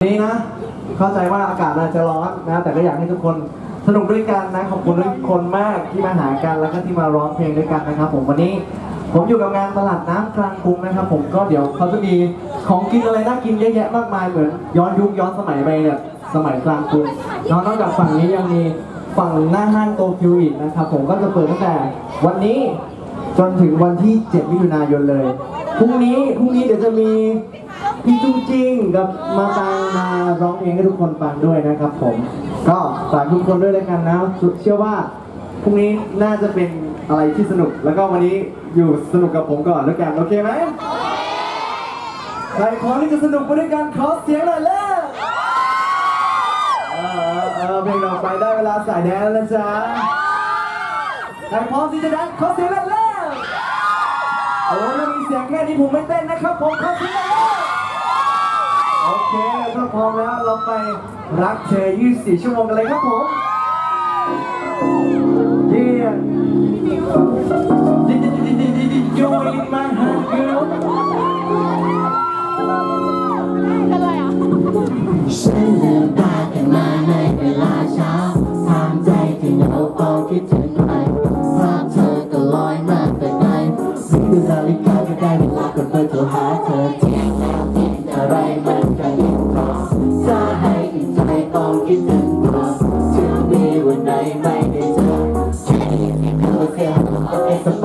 นี้นะเข้าใจว่าอากาศอาจจะร้อนนะ แต่ก็อยากให้ทุกคนสนุกด้วยกันนะขอบคุณทุกคนมากที่มาหากันแล้วก็ที่มาร้องเพลงด้วยกันนะครับ ผมวันนี้ผมอยู่กับงานตลาดน้ำกลางกรุงนะครับ ผมก็เดี๋ยวเขาจะมีของกินอะไรน่ากินเยอะแยะมากมายเหมือนย้อนยุคย้อนสมัยไปเนี่ยสมัยกลางกรุงนอกจากฝั่งนี้ยังมีฝั่งหน้าห้างโตเกียวอีกนะครับ ผมก็จะเปิดตั้งแต่ วันนี้จนถึงวันที่ 7 มิถุนายนเลยพรุ่งนี้พรุ่งนี้เดี๋ยวจะมี พี่จุงจิงกับมาตังมาร้องเพลงให้ทุกคนฟังด้วยนะครับผม ก็ฝากทุกคนด้วยแล้วกันนะเชื่อว่าพรุ่งนี้น่าจะเป็นอะไรที่สนุก แล้วก็วันนี้อยู่สนุกกับผมก่อนแล้วกันโอเคไหมใครพร้อมที่จะสนุกไปด้วยกันขอเสียงหน่อยเลยเออเออเพลงต่อไปได้เวลาสายแดนแล้วจ้าใครพร้อมที่จะแดนขอเสียงหน่อยเลยโอ้ถ้ามีเสียงแค่นี้ผมไม่เต้นนะครับผมขอเสียงหน่อยเลย พร้อมแล้วเราไปรักเธอ 24 ชั่วโมงกันเลยครับผมเยี่ยม You in my heart girl ฉันลืมตาขึ้นมาในเวลาเช้าทำใจที่เหงาเฝ้าคิดถึง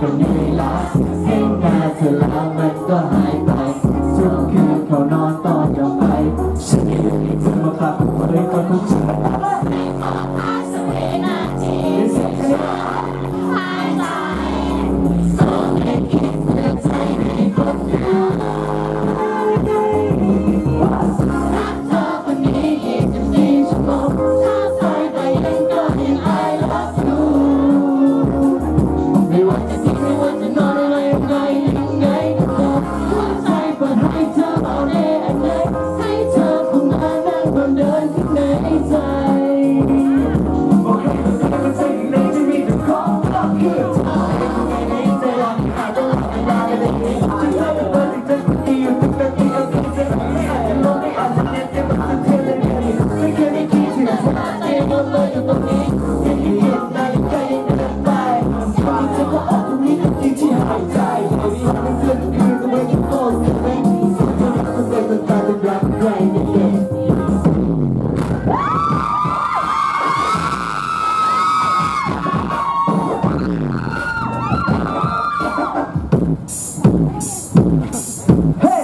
cùng những người lá Hey